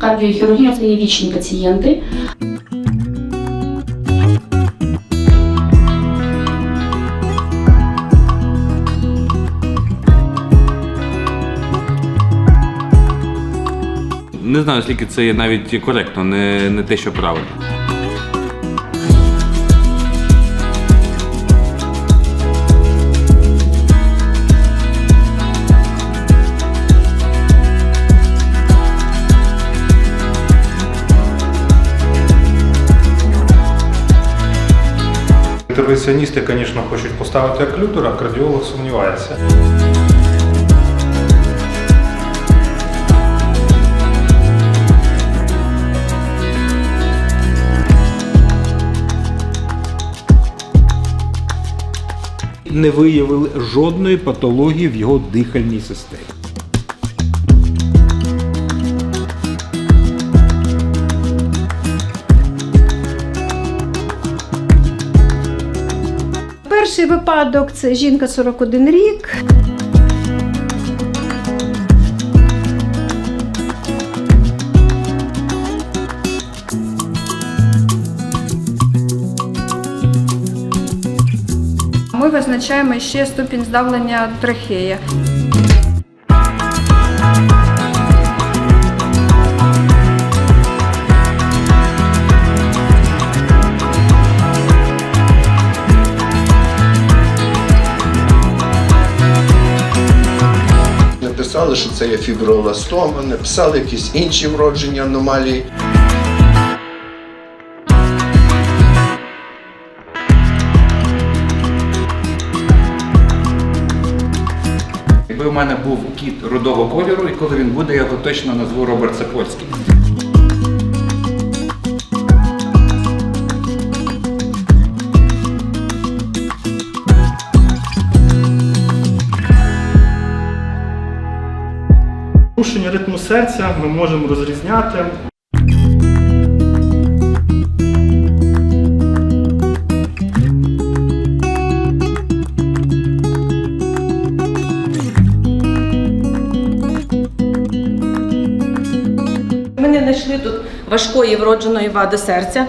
Кардіохірургія це є вічні пацієнти. Не знаю, скільки це є навіть коректно, не, не те, що правильно. Інтервенціоністи, звісно, хочуть поставити оклюдер, а кардіолог сумнівається. не виявили жодної патології в його дихальній системі. Перший випадок це жінка 41 рік. Ми визначаємо ще ступінь здавлення трахеї. Написали, що це є фіброластома, написали якісь інші вроджені аномалії. Якби у мене був кіт рудого кольору, і коли він буде, я його точно назву Роберт Сапольський. Порушення ритму серця ми можемо розрізняти. Ми не знайшли тут важкої вродженої вади серця.